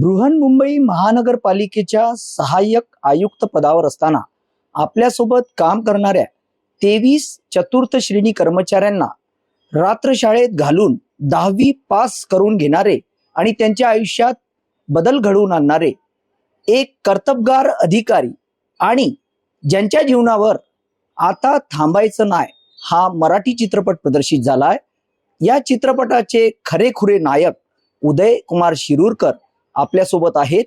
बृहन्मुंबई महानगरपालिकेच्या सहाय्यक आयुक्त पदावर असताना आपल्यासोबत काम करणाऱ्या तेवीस चतुर्थ श्रेणी कर्मचाऱ्यांना रात्रशाळेत घालून दहावी पास करून घेणारे आणि त्यांच्या आयुष्यात बदल घडवून आणणारे एक कर्तबगार अधिकारी आणि ज्यांच्या जीवनावर आता थांबायचं नाही हा मराठी चित्रपट प्रदर्शित झालाय. या चित्रपटाचे खरेखुरे नायक उदय कुमार शिरूरकर आपल्यासोबत आहेत.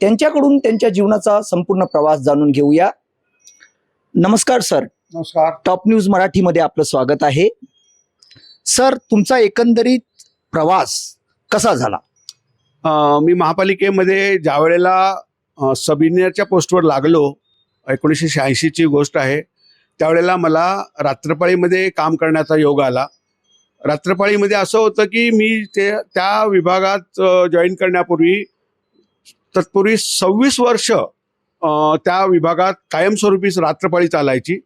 त्यांच्याकडून त्यांच्या जीवनाचा संपूर्ण प्रवास जाणून घेऊया. नमस्कार सर. नमस्कार. टॉप न्यूज मराठीमध्ये आपलं स्वागत आहे. सर तुमचा एकंदरीत प्रवास कसा झाला? अ, मी महापालिकेमध्ये ज्या वेळेला सब इंजिनियरच्या पोस्टवर लागलो एकोणीसशे शहाऐंशीची गोष्ट आहे त्यावेळेला मला रात्रपाळीमध्ये काम करण्याचा योग आला. रात्रपाळीमध्ये असं होतं की मी ते त्या विभागात जॉईन करण्यापूर्वी तत्पूर्वी सव्वीस वर्ष त्या विभागात कायमस्वरूपी रात्रपाळी चालायची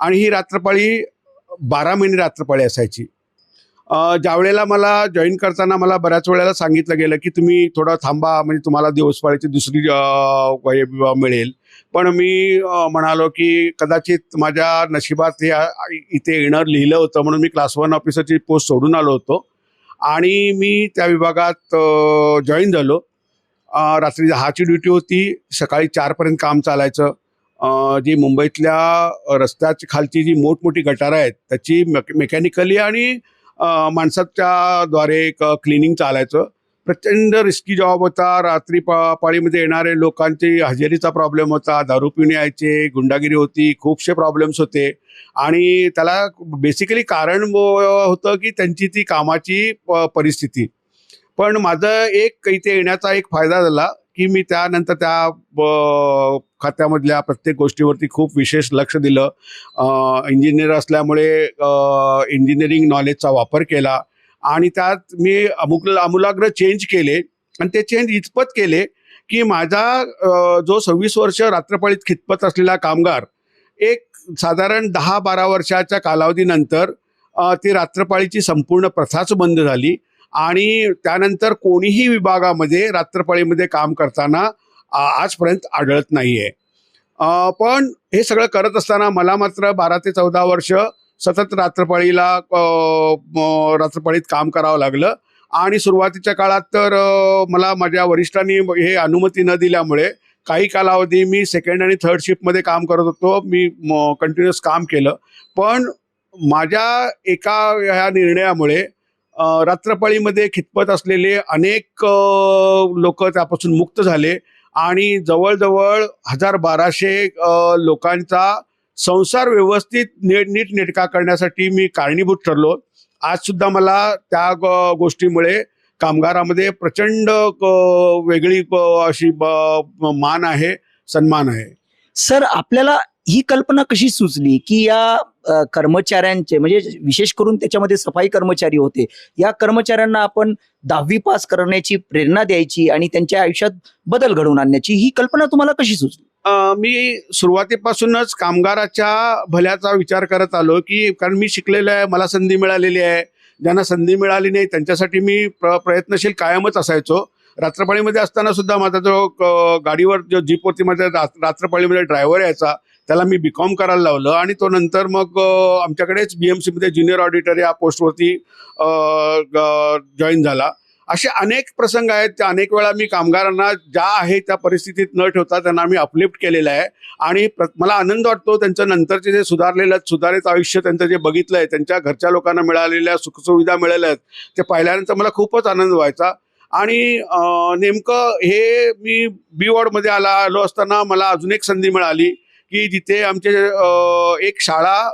आणि ही रात्रपाळी बारा महिने रात्रपाळी असायची. ज्यावेळेला मला जॉईन करताना मला बऱ्याच वेळेला सांगितलं गेलं की तुम्ही थोडं थांबा म्हणजे तुम्हाला दिवसपाळीची दुसरी मिळेल. पण मी म्हणालो की कदाचित माझ्या नशिबात हे इथे येणं लिहिलं होतं म्हणून मी क्लास वन ऑफिसरची पोस्ट सोडून आलो होतो. आणि मी त्या विभागात जॉईन झालो. रात्री दहाची ड्युटी होती सकाळी चारपर्यंत काम चालायचं. जी मुंबईतल्या रस्त्याची खालची जी मोठमोठी गटारं आहेत त्याची मेकॅनिकली आणि माणसाच्याद्वारे माणसाच्या द्वारे क्लिनिंग चालायचं. प्रचंड रिस्की जॉब होता. रात्री पा पाळीमध्ये येणारे लोकांची हजेरीचा प्रॉब्लेम होता. दारू पिणे यायचे गुंडागिरी होती खूपसे प्रॉब्लेम्स होते. आणि त्याला बेसिकली कारण व- होतं की त्यांची ती कामाची प- परिस्थिती. पण माझं एक इथे येण्याचा एक फायदा झाला की मी त्यानंतर त्या ब- खात्यामधल्या प्रत्येक गोष्टीवरती खूप विशेष लक्ष दिलं. इंजिनियर असल्यामुळे इंजिनिअरिंग नॉलेजचा वापर केला. आणि त्यात मी अमुक आमूलाग्र चेंज केले. आणि ते चेंज इतपत केले की माझा जो सव्वीस वर्ष रात्रपाळीत खितपत असलेला कामगार एक साधारण दहा बारा वर्षाच्या कालावधीनंतर ती रात्रपाळीची संपूर्ण प्रथाच बंद झाली. आणि त्यानंतर कोणीही विभागामध्ये रात्रपाळीमध्ये काम करताना आ- आजपर्यंत आढळत नाहीये. आहे पण हे सगळं करत असताना मला मात्र बारा ते चौदा वर्ष सतत रात्रपाळीला म, रात्रपाळीत काम करावं लागलं. आणि सुरुवातीच्या काळात तर मला माझ्या वरिष्ठांनी हे अनुमती न दिल्यामुळे काही कालावधी मी सेकंड आणि थर्ड शिफ्टमध्ये काम करत होतो. मी कंटिन्युअस काम केलं. पण माझ्या एका ह्या निर्णयामुळे रात्रपाळीमध्ये खितपत असलेले अनेक लोक त्यापासून मुक्त झाले. आणि जवळजवळ हजार बाराशे लोकांचा संसार व्यवस्थित नीट नीटनेटका करण्यासाठी मी कारणीभूत ठरलो. आज सुद्धा मला त्या गोष्टीमुळे कामगारामध्ये प्रचंड वेगळी अशी मान आहे सन्मान आहे. सर आपल्याला ही कल्पना कशी सुचली की या कर्मचाऱ्यांचे म्हणजे विशेष करून त्याच्यामध्ये सफाई कर्मचारी होते या कर्मचाऱ्यांना आपण दहावी पास करण्याची प्रेरणा द्यायची आणि त्यांच्या आयुष्यात बदल घडवून आणण्याची ही कल्पना तुम्हाला कशी सुचली? मी सुरुवातीपासूनच कामगाराच्या भल्याचा विचार करत आलो की कारण मी शिकलेलो आहे मला संधी मिळालेली आहे. ज्यांना संधी मिळाली नाही त्यांच्यासाठी मी प्र प्रयत्नशील कायमच असायचो. रात्रपाळीमध्ये असताना सुद्धा माझा जो गाडीवर जो जीपवरती माझ्या रात्रपाळीमध्ये ड्रायव्हर यायचा त्याला मी बी कॉम करायला लावलं आणि तो नंतर मग आमच्याकडेच बी एम सीमध्ये ज्युनियर ऑडिटर या पोस्टवरती जॉईन झाला. असे अनेक प्रसंग आहेत त्या अनेक वेळा मी कामगारांना ज्या आहे त्या परिस्थितीत न ठेवता त्यांना मी अपलिफ्ट केलेलं आहे. आणि मला आनंद वाटतो त्यांचं नंतरचे जे सुधारलेलं सुधारित आयुष्य त्यांचं जे बघितलं आहे त्यांच्या घरच्या लोकांना मिळालेल्या सुखसुविधा मिळाल्या आहेत ते पाहिल्यानंतर मला खूपच आनंद व्हायचा. आणि नेमकं हे मी बी वॉर्डमध्ये आला आलो असताना मला अजून एक संधी मिळाली की जिथे आमचे एक शाळा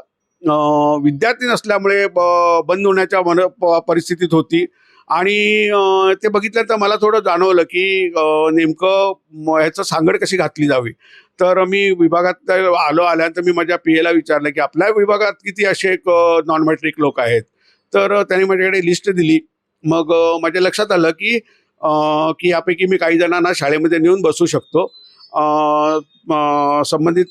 विद्यार्थी नसल्यामुळे ब- बंद होण्याच्या मन प- परिस्थितीत होती. आणि ते बघितलं तर मला थोडं जाणवलं की नेमकं ह्याचं सांगड कशी घातली जावी? तर मी विभागात आलो आल्यानंतर मी माझ्या पी एला विचारलं की आपल्या विभागात किती असे नॉन मॅट्रिक लोक आहेत? तर त्यांनी माझ्याकडे लिस्ट दिली. मग माझ्या लक्षात आलं की की यापैकी मी काही जणांना शाळेमध्ये नेऊन बसू शकतो. संबंधित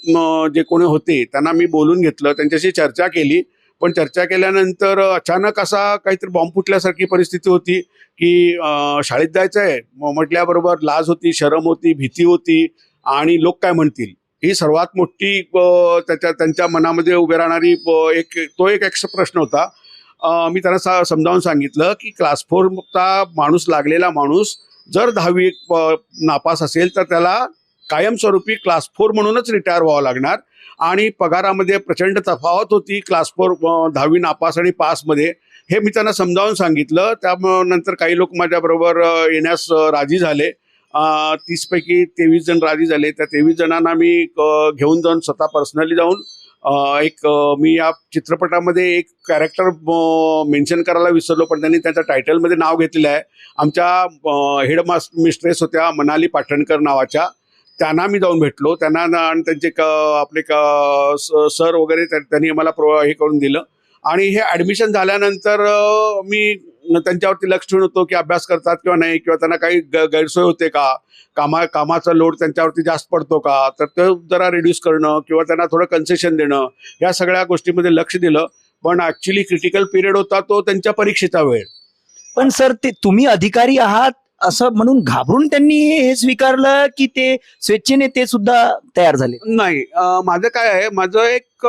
जे कोणी होते त्यांना मी बोलून घेतलं त्यांच्याशी चर्चा केली. पण चर्चा केल्यानंतर अचानक असा काहीतरी बॉम्ब फुटल्यासारखी परिस्थिती होती की शाळेत जायचं आहे. म्हटल्याबरोबर लाज होती शरम होती भीती होती आणि लोक काय म्हणतील? ही सर्वात मोठी त्याच्या त्यांच्या मनामध्ये उभे राहणारी एक तो एक एक्स प्रश्न होता. मी त्यांना सा- समजावून सांगितलं की क्लास फोरचा माणूस लागलेला माणूस जर दहावी नापास असेल तर त्याला कायमस्वरूपी क्लास फोर म्हणूनच रिटायर व्हावं लागणार. आणि पगारामध्ये प्रचंड तफावत होती. क्लास फोर दहावी नापास आणि पासमध्ये हे मी त्यांना समजावून सांगितलं. त्यानंतर नंतर काही लोक माझ्याबरोबर येण्यास राजी झाले. तीसपैकी तेवीस जण राजी झाले. त्या तेवीस जणांना मी घेऊन जाऊन स्वतः पर्सनली जाऊन एक मी या चित्रपटामध्ये एक कॅरेक्टर मेन्शन करायला विसरलो पण त्यांनी त्याच्या टायटलमध्ये नाव घेतलेलं आहे. आमच्या हेड मिस्ट्रेस होत्या मनाली पाटणकर नावाच्या. त्यांना मी जाऊन भेटलो. त्यांना आणि त्यांचे क आपले क सर वगैरे त्यांनी मला प्रो हे करून दिलं. आणि हे ॲडमिशन झाल्यानंतर मी त्यांच्यावरती लक्ष ठेवून होतो की अभ्यास करतात किंवा नाही किंवा त्यांना काही गैरसोय होते का? कामा कामाचा लोड त्यांच्यावरती जास्त पडतो का? तर ते जरा रिड्यूस करणं किंवा त्यांना थोडं कन्सेशन देणं या सगळ्या गोष्टीमध्ये लक्ष दिलं. पण ॲक्च्युली क्रिटिकल पिरियड होता तो त्यांच्या परीक्षेचा वेळ. पण सर ते तुम्ही अधिकारी आहात? असं म्हणून घाबरून त्यांनी हे स्वीकारलं की ते स्वेच्छेने ते सुद्धा तयार झाले. नाही माझं काय आहे माझं एक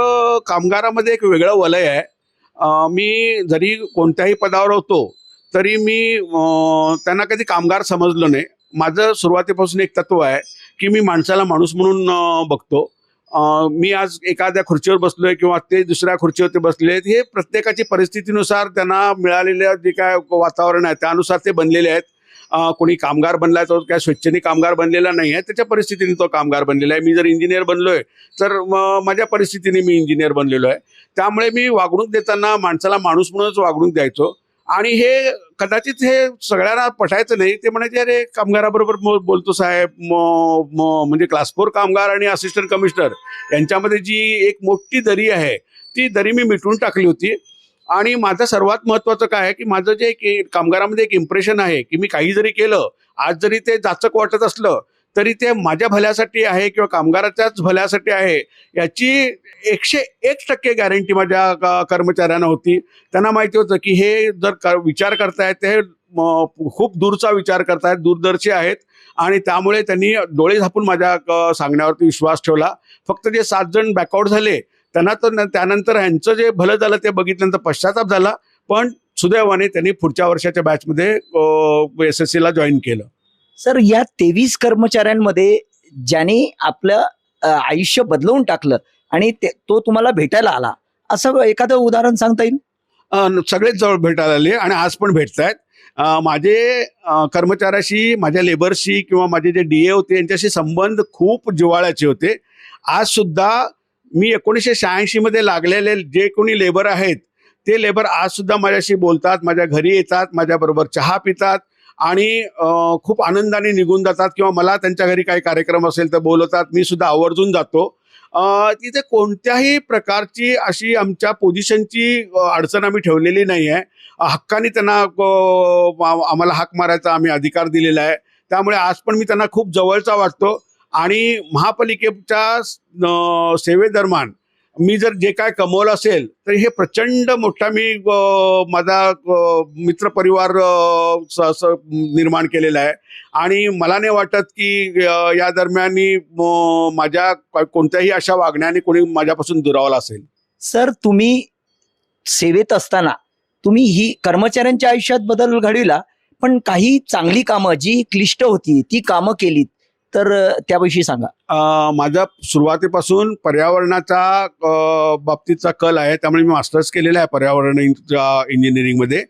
कामगारामध्ये एक वेगळं वलय आहे. मी जरी कोणत्याही पदावर होतो तरी मी त्यांना कधी कामगार समजलो नाही. माझं सुरुवातीपासून एक तत्व आहे की मी माणसाला माणूस म्हणून बघतो. मी आज एखाद्या खुर्चीवर बसलोय किंवा ते दुसऱ्या खुर्चीवरती बसले आहेत हे प्रत्येकाची परिस्थितीनुसार त्यांना मिळालेलं जे काय वातावरण आहे त्यानुसार ते बनलेले आहेत. कोणी कामगार बनलाय तो काय स्वेच्छेने कामगार बनलेला नाही आहे त्याच्या परिस्थितीने तो कामगार बनलेला आहे. मी जर इंजिनियर बनलोय तर म- माझ्या परिस्थितीने मी इंजिनियर बनलेलो आहे. त्यामुळे मी वागणूक देताना माणसाला माणूस म्हणूनच वागणूक द्यायचो. आणि हे कदाचित हे सगळ्यांना पटायचं नाही ते म्हणायचे अरे कामगाराबरोबर बोलतो साहेब म- म- म्हणजे क्लास फोर कामगार आणि असिस्टंट कमिशनर यांच्यामध्ये जी एक मोठी दरी आहे ती दरी मी मिटवून टाकली होती. आणि माझं सर्वात महत्वाचं काय आहे की माझं जे की कामगारामध्ये एक इम्प्रेशन आहे की मी काही जरी केलं आज जरी ते जाचक वाटत असलं तरी ते माझ्या भल्यासाठी आहे किंवा कामगाराच्याच भल्यासाठी आहे याची एकशे एक टक्के गॅरंटी माझ्या कर्मचाऱ्यांना होती. त्यांना माहिती होतं की हे जर क- विचार करतायत ते खूप दूरचा विचार करतायत दूरदर्शी आहेत आणि त्यामुळे त्यांनी डोळे झापून माझ्या क- सांगण्यावरती विश्वास ठेवला. फक्त जे सात जण बॅकआउट झाले त्यांना तर त्यानंतर ह्यांचं जे भलं झालं ते बघितल्यानंतर पश्चाताप झाला. पण सुदैवाने त्यांनी पुढच्या वर्षाच्या बॅचमध्ये एस एस सीला जॉईन केलं. सर या तेवीस कर्मचाऱ्यांमध्ये ज्याने आपलं आयुष्य बदलवून टाकलं आणि ते- तुम्हाला भेटायला आला असं एखादं उदाहरण सांगता येईल? सगळेच जवळ भेटायला आले आणि आज पण भेटत आहेत माझे कर्मचाऱ्याशी माझ्या लेबरशी किंवा माझे जे डी ए होते यांच्याशी संबंध खूप जिव्हाळ्याचे होते. आज सुद्धा मी एकोणीसशे शहाऐंशीमध्ये लागलेले जे कोणी लेबर आहेत ते लेबर आजसुद्धा माझ्याशी बोलतात माझ्या घरी येतात माझ्याबरोबर चहा पितात आणि खूप आनंदाने निघून जातात किंवा मला त्यांच्या घरी काही कार्यक्रम असेल तर बोलवतात मी सुद्धा आवर्जून जातो. तिथे कोणत्याही प्रकारची अशी आमच्या पोझिशनची अडचण आम्ही ठेवलेली नाही आहे हक्काने त्यांना आम्हाला हाक मारायचा आम्ही अधिकार दिलेला आहे. त्यामुळे आज पण मी त्यांना खूप जवळचा वाटतो. आणि महापालिकेच्या सेवेदरम्यान मी जर जे काय कमवलं असेल तर हे प्रचंड मोठा मी माझा मित्रपरिवार स- निर्माण केलेला आहे. आणि मला नाही वाटत की या दरम्यान माझ्या कोणत्याही अशा वागण्याने कोणी माझ्यापासून दुरावला असेल. सर तुम्ही सेवेत असताना तुम्ही ही कर्मचाऱ्यांच्या आयुष्यात बदल घडविला पण काही चांगली कामं जी क्लिष्ट होती ती कामं केलीत तर त्याविषयी सांगा. अ, माझा सुरुवातीपासून पर्यावरणाचा अ, बाबतीतचा कल आहे. त्यामुळे मी मास्टर्स केलेला आहे पर्यावरण इन- इंजिनिअरिंगमध्ये.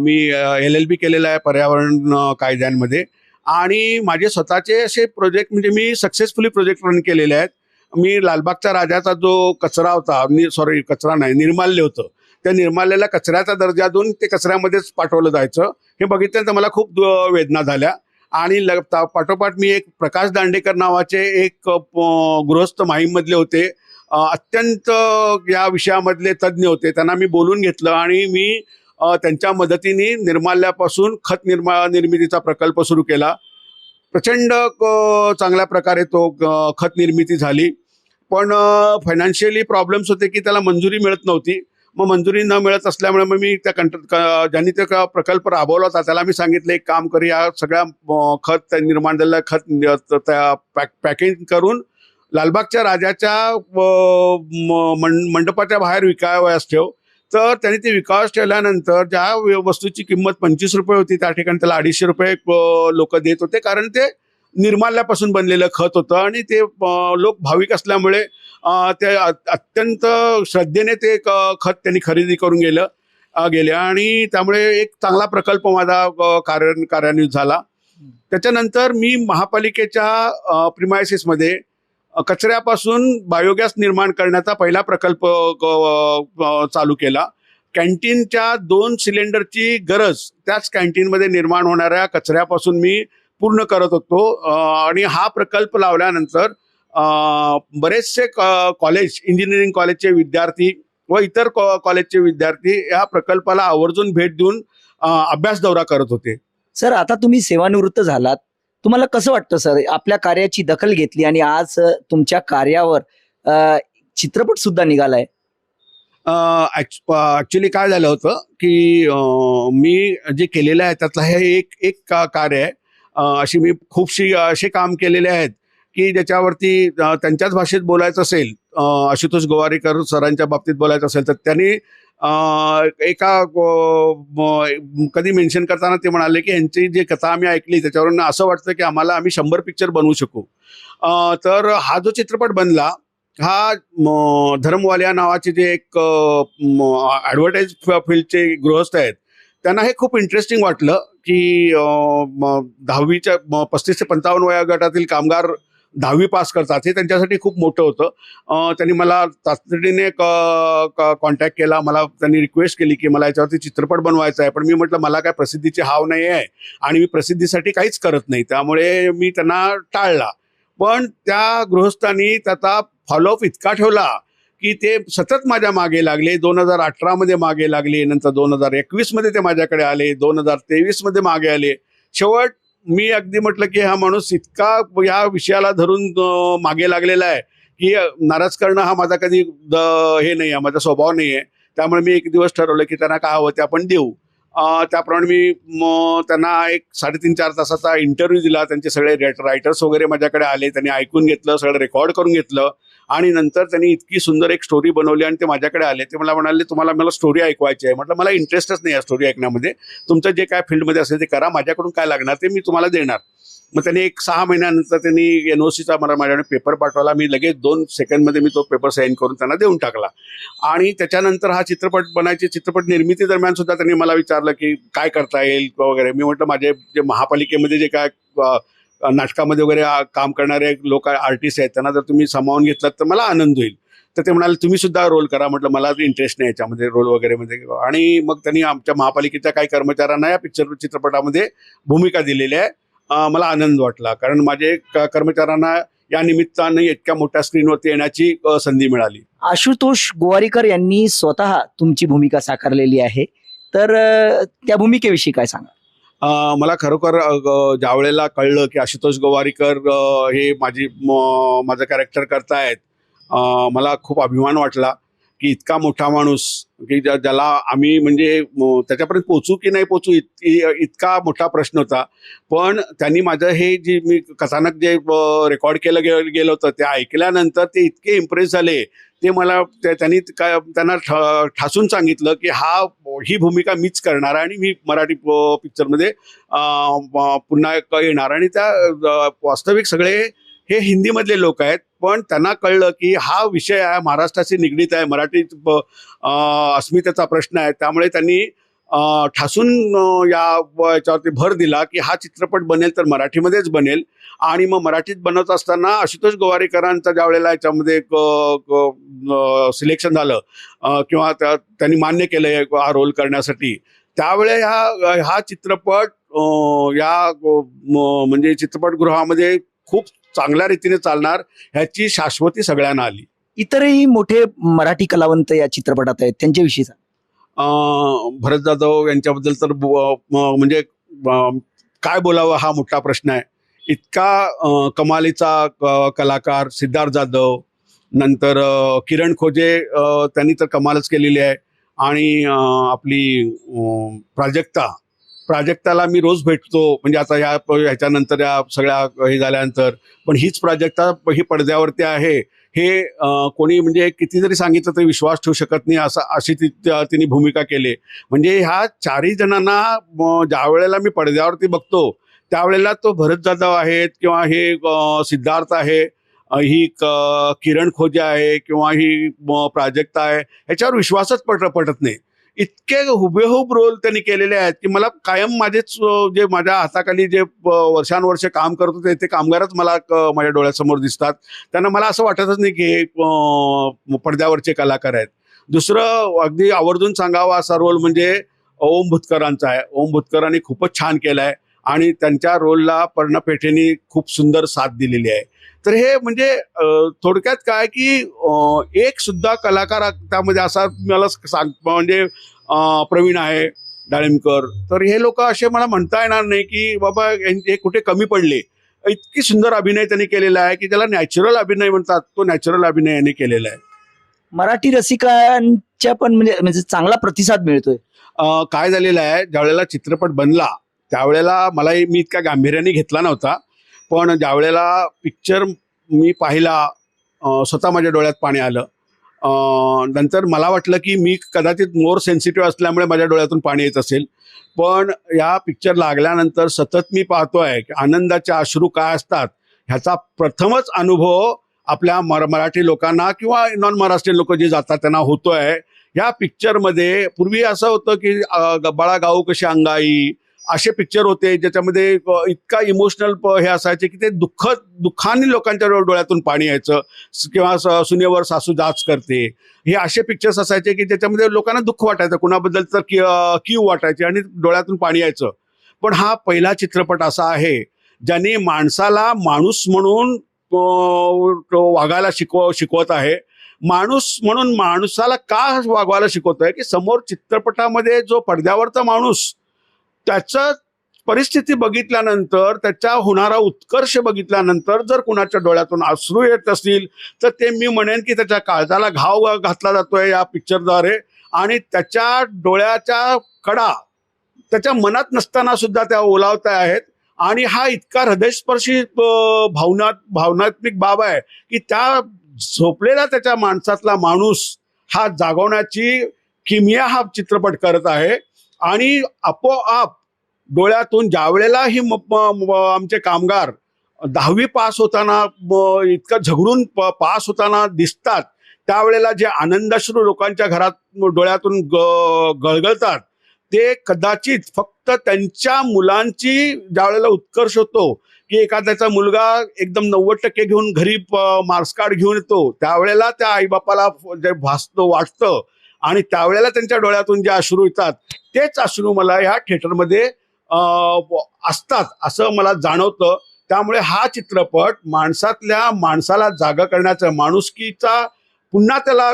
मी एल एल बी केलेला आहे पर्यावरण कायद्यांमध्ये. आणि माझे स्वतःचे असे प्रोजेक्ट म्हणजे मी सक्सेसफुली प्रोजेक्ट रन केलेले आहेत. मी लालबागच्या राजाचा जो कचरा होता सॉरी कचरा नाही निर्माल्य होतं. त्या निर्माल्याला कचऱ्याचा दर्जा देऊन ते कचऱ्यामध्येच पाठवलं जायचं. हे बघितल्यानंतर मला खूप दु- वेदना झाल्या. आणि पाठोपाठ मी एक प्रकाश दांडेकर नावाचे एक प- गृहस्थ माहीममधले होते. अत्यंत या विषयामधले तज्ज्ञ होते. त्यांना मी बोलून घेतलं आणि मी त्यांच्या मदतीने निर्माल्यापासून खत निर्मा निर्मितीचा प्रकल्प सुरू केला. प्रचंड चांगल्या प्रकारे तो खत निर्मिती झाली. पण फायनान्शियली प्रॉब्लेम्स होते की त्याला मंजुरी मिळत नव्हती. मग मंजुरी न मिळत असल्यामुळे मग मी त्या कंट क- ज्यांनी ते प्रकल्प राबवला होता त्याला मी सांगितलं एक काम करू या सगळ्या खत त्या निर्माण झालेलं खत त्या पॅक पॅकिंग करून लालबागच्या राजाच्या म- मंडपाच्या बाहेर विकावयास ठेव. तर त्यांनी ते विकास ठेवल्यानंतर ज्या व- वस्तूची किंमत पंचवीस रुपये होती त्या ठिकाणी त्याला अडीचशे रुपये लोक देत होते. कारण ते निर्माल्यापासून बनलेलं खत होतं आणि ते लोक भाविक असल्यामुळे ते अत्यंत श्रद्धेने ते खत त्यांनी खरेदी करून गेलं गेल्या गेले. आणि त्यामुळे एक चांगला प्रकल्प माझा कार्य कार्यान्वित झाला. त्याच्यानंतर मी महापालिकेच्या प्रिमायसिसमध्ये कचऱ्यापासून बायोगॅस निर्माण करण्याचा पहिला प्रकल्प चालू केला. कॅन्टीनच्या दोन सिलेंडरची गरज त्याच कॅन्टीनमध्ये निर्माण होणाऱ्या कचऱ्यापासून मी पूर्ण करत होतो. आणि हा प्रकल्प लावल्यानंतर बरेचसे कॉलेज इंजिनिअरिंग कॉलेजचे विद्यार्थी व इतर कॉ- कॉलेजचे विद्यार्थी या प्रकल्पाला आवर्जून भेट देऊन अभ्यास दौरा करत होते. सर आता तुम्ही सेवानिवृत्त झालात. तुम्हाला कसं वाटतं सर आपल्या कार्याची दखल घेतली आणि आज तुमच्या कार्यावर चित्रपट सुद्धा निघालाय? ऍक्च्युली काय झालं होतं की मी जे केलेलं आहे त्यातलं हे एक एक कार्य आहे. अशी मी खूपशी असे काम केलेले आहेत की ज्याच्यावरती त्यांच्याच भाषेत बोलायचं असेल आशुतोष गोवारीकर सरांच्या बाबतीत बोलायचं असेल तर त्यांनी एका कधी मेन्शन करताना ते म्हणाले की यांची जी कथा आम्ही ऐकली त्याच्यावरून असं वाटतं की आम्हाला आम्ही शंभर पिक्चर बनवू शकू. तर हा जो चित्रपट बनला हा म, नावाचे जे एक ॲडव्हर्टाईज फील्डचे गृहस्थ आहेत त्यांना हे खूप इंटरेस्टिंग वाटलं की दहावीच्या पस्तीस ते पंचावन्न वया गटातील कामगार दहावी पास करतात. हे त्यांच्यासाठी खूप मोठं होतं. त्यांनी मला तातडीने कॉन्टॅक्ट केला. मला त्यांनी रिक्वेस्ट केली की मला याच्यावरती चित्रपट बनवायचा आहे. पण मी म्हटलं मला काय प्रसिद्धीची हाव नाही आहे आणि मी प्रसिद्धीसाठी काहीच करत नाही. त्यामुळे मी त्यांना टाळला. पण त्या गृहस्थांनी त्याचा फॉलोअप इतका ठेवला की ते सतत माझ्या मागे लागले. दोन हजार अठरामध्ये मागे लागले नंतर दोन हजार एकवीसमध्ये ते माझ्याकडे आले दोन हजार तेवीसमध्ये मागे आले. शेवट मी अगदी म्हटलं की हा माणूस इतका या विषयाला धरून मागे लागलेला आहे की नाराज करणं हा माझा कधी द- हे नाही आहे माझा स्वभाव नाही आहे त्यामुळे मी एक दिवस ठरवलं की त्यांना काय हवं ते आपण देऊ. त्याप्रमाणे मी त्यांना एक साडेतीन चार तासाचा इंटरव्ह्यू दिला. त्यांचे सगळे रायटर्स वगैरे माझ्याकडे आले. त्यांनी ऐकून घेतलं सगळं रेकॉर्ड करून घेतलं. आणि नंतर त्यांनी इतकी सुंदर एक स्टोरी बनवली आणि ते माझ्याकडे आले. ते मला म्हणाले तुम्हाला मला स्टोरी ऐकवायची आहे. म्हटलं मला इंटरेस्टच नाही या स्टोरी ऐकण्यामध्ये. तुमचं जे काय फील्डमध्ये असेल ते करा. माझ्याकडून काय लागणार ते मी तुम्हाला देणार. मग त्यांनी एक सहा महिन्यानंतर त्यांनी एन ओ सीचा मला माझ्याकडे पेपर पाठवला. मी लगेच दोन सेकंडमध्ये मी तो पेपर साईन करून त्यांना देऊन टाकला. आणि त्याच्यानंतर हा चित्रपट बनायची चित्रपट निर्मिती दरम्यान सुद्धा त्यांनी मला विचारलं की काय करता येईल वगैरे. मी म्हटलं माझे जे महापालिकेमध्ये जे काय नाटकामध्ये वगैरे काम करणारे लोक आर्टिस्ट आहेत त्यांना जर तुम्ही सामावून घेतलात तर मला आनंद होईल. तर ते म्हणाले तुम्ही सुद्धा रोल करा. म्हटलं मला इंटरेस्ट नाही याच्यामध्ये रोल वगैरे मध्ये. आणि मग त्यांनी आमच्या महापालिकेच्या काही कर्मचाऱ्यांना या पिक्चर चित्रपटामध्ये भूमिका दिलेली आहे. मला आनंद वाटला कारण माझे कर्मचाऱ्यांना या निमित्तानं इतक्या मोठ्या स्क्रीनवरती येण्याची संधी मिळाली. आशुतोष गोवारीकर यांनी स्वतः तुमची भूमिका साकारलेली आहे. तर त्या भूमिकेविषयी काय सांगा मला खरोखर ज्यावेळेला ज्या वेळेला कळलं की आशुतोष गोवारीकर हे माझी माझं कॅरेक्टर करतायत मला खूप अभिमान वाटला की इतका मोठा माणूस की ज्या- ज्याला आम्ही म्हणजे त्याच्यापर्यंत पोचू की नाही पोचू इत- इतका मोठा प्रश्न होता. पण त्यांनी माझं हे जी मी कथानक जे रेकॉर्ड केलं गे- गेलं होतं ते ऐकल्यानंतर ते इतके इम्प्रेस झाले ते मला त्यांनी काय त्यांना ठ- ठासून सांगितलं की हा ही भूमिका मीच करणार आहे आणि मी मराठी प- पिक्चरमध्ये पुन्हा येणार आणि त्या वास्तविक सगळे हे हिंदीमधले लोक आहेत. पण त्यांना कळलं की हा विषय आहे महाराष्ट्राशी निगडीत आहे. मराठी अस्मितेचा प्रश्न आहे. त्यामुळे त्यांनी ठासून या याच्यावरती भर दिला की हा चित्रपट बनेल तर मराठीमध्येच बनेल. आणि मग मराठीत बनवत असताना आशुतोष गोवारीकरांचा ज्या वेळेला याच्यामध्ये सिलेक्शन झालं किंवा त्या- त्यांनी मान्य केलं हा रोल करण्यासाठी त्यावेळे ह्या हा चित्रपट या म्हणजे चित्रपटगृहामध्ये खूप चांगल्या रीतीने चालणार ह्याची शाश्वती सगळ्यांना आली. इतरही मोठे मराठी कलावंत या चित्रपटात आहेत त्यांच्याविषयी सांगा. भरत जाधव यांच्याबद्दल तर म्हणजे काय बोलावं हा मोठा प्रश्न आहे. इतका कमालीचा क- कलाकार सिद्धार्थ जाधव नंतर किरण खोजे त्यांनी तर कमालच केलेली आहे. आणि आपली प्राजक्ता प्राजक्ताला मी रोज भेटतो. म्हणजे आता ह्या ह्याच्यानंतर या सगळ्या हे झाल्यानंतर. पण हीच प्राजक्ता ही पडद्यावरती आहे. हे कोणी म्हणजे कितीतरी सांगितलं तरी विश्वास ठेवू शकत नाही असं अशी ती तिने भूमिका केली. म्हणजे ह्या चारही जणांना ज्या वेळेला मी पडद्यावरती बघतो त्यावेळेला तो भरत जाधव आहेत किंवा हे सिद्धार्थ आहे ही किरण खोजे आहे किंवा ही प्राजक्ता आहे ह्याच्यावर विश्वासच पट पटत नाही. इतके हुबेहूब रोल त्यांनी केलेले आहेत की मला कायम माझेच जे माझ्या हाताखाली जे वर्षानुवर्षे वर्षानुवर्ष काम करत होते ते कामगारच मला माझ्या डोळ्यासमोर दिसतात. त्यांना मला असं वाटतच नाही की हे पडद्यावरचे कलाकार आहेत. दुसरं अगदी आवर्जून सांगावा असा रोल म्हणजे ओम भुतकरांचा आहे. ओम भुतकरांनी खूपच छान केलाय आणि त्यांच्या रोलला पर्णपेठेनी खूप सुंदर साथ दिलेली आहे. तर हे म्हणजे थोडक्यात काय की एक सुद्धा कलाकार त्यामध्ये असा मला सांग म्हणजे प्रवीण आहे डाळिंबकर. तर हे लोक असे मला म्हणता येणार नाही की बाबा हे कुठे कमी पडले. इतकी सुंदर अभिनय त्यांनी केलेला आहे की त्याला नॅचरल अभिनय म्हणतात तो नॅचरल अभिनय यांनी केलेला आहे. मराठी रसिकांच्या पण म्हणजे म्हणजे चांगला प्रतिसाद मिळतोय. काय झालेलं आहे ज्यावेळेला चित्रपट बनला त्यावेळेला मलाही मी इतक्या गांभीर्याने घेतला नव्हता. पण ज्यावेळेला पिक्चर मी पाहिला स्वतः माझ्या डोळ्यात पाणी आलं नंतर मला वाटलं की मी कदाचित मोर सेन्सिटिव्ह असल्यामुळे माझ्या डोळ्यातून पाणी येत असेल. पण या पिक्चर लागल्यानंतर सतत मी पाहतो आहे की आनंदाचे अश्रू काय असतात ह्याचा प्रथमच अनुभव आपल्या मर मराठी लोकांना किंवा नॉन महाराष्ट्रीयन लोक जे जातात त्यांना होतो आहे या पिक्चरमध्ये पूर्वी असं होतं की बाळा गाऊ कशी अंगाई असे पिक्चर होते ज्याच्यामध्ये इतका इमोशनल हे असायचे की ते दुःख दुःखाने लोकांच्या डोळ्यातून पाणी यायचं. किंवा स- सुनेवर सासू जाच करते. हे असे पिक्चर्स असायचे की ज्याच्यामध्ये लोकांना दुःख वाटायचं. कुणाबद्दल तर कि- अं, कीव वाटायची आणि डोळ्यातून पाणी यायचं. पण हा पहिला चित्रपट असा आहे ज्याने माणसाला माणूस म्हणून वागायला शिकव शिकवत आहे. माणूस म्हणून माणसाला का वागवायला शिकवतोय? की समोर चित्रपटामध्ये जो पडद्यावरचा माणूस त्याचं परिस्थिती बघितल्यानंतर त्याच्या होणारा उत्कर्ष बघितल्यानंतर जर कुणाच्या डोळ्यातून अश्रू येत असतील तर ते मी म्हणेन की त्याच्या काळजाला घाव घातला जातोय या पिक्चरद्वारे. आणि त्याच्या डोळ्याच्या कडा त्याच्या मनात नसताना सुद्धा त्या ओलावत आहेत. आणि हा इतका हृदयस्पर्शी भावना भावनात्मक बाब आहे की त्या झोपलेला त्याच्या माणसातला माणूस हा जागवण्याची किमिया हा चित्रपट करत आहे. आणि आपोआप डोळ्यातून ज्यावेळेला ही म- आमचे कामगार दहावी पास होताना इतकं झगडून प- पास होताना दिसतात त्यावेळेला जे आनंदाश्रू लोकांच्या घरात डोळ्यातून ग- गळगळतात ते कदाचित फक्त त्यांच्या मुलांची ज्यावेळेला उत्कर्ष होतो की एखाद्याचा मुलगा एकदम नव्वद टक्के घेऊन घरी मार्क्स कार्ड घेऊन येतो त्यावेळेला त्या आईबापाला जे भासतं वाटतं आणि त्यावेळेला त्यांच्या डोळ्यातून जे अश्रू येतात तेच अश्रू मला ह्या थिएटरमध्ये असतात असं मला जाणवतं. त्यामुळे हा चित्रपट माणसातल्या माणसाला जागा करण्याचा माणुसकीचा पुन्हा त्याला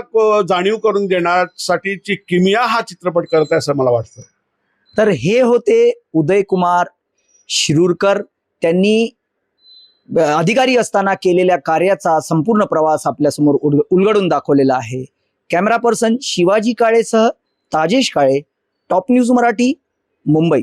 जाणीव करून देण्यासाठीची किमिया हा चित्रपट करत आहे असं मला वाटतं. तर हे होते उदय कुमार शिरूरकर. त्यांनी अधिकारी असताना केलेल्या कार्याचा संपूर्ण प्रवास आपल्यासमोर उड- उलगडून दाखवलेला आहे. Camera person Shivaji काळेसह Tajesh Kale top news Marathi Mumbai.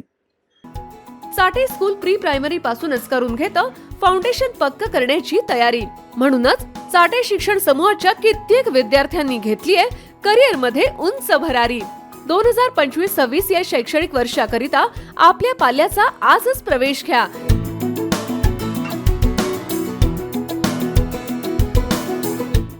Sathe school pre primary पासूनच करून घेतं फाउंडेशन पक्क करण्याची तयारी. म्हणूनच साठे शिक्षण समूहाच्या कित्येक विद्यार्थ्यांनी घेतलीये करिअरमध्ये उंच भरारी. दोन हजार पंचवीस सव्वीस या शैक्षणिक वर्षाकरिता आपल्या पाल्याचा आजच प्रवेश घ्या.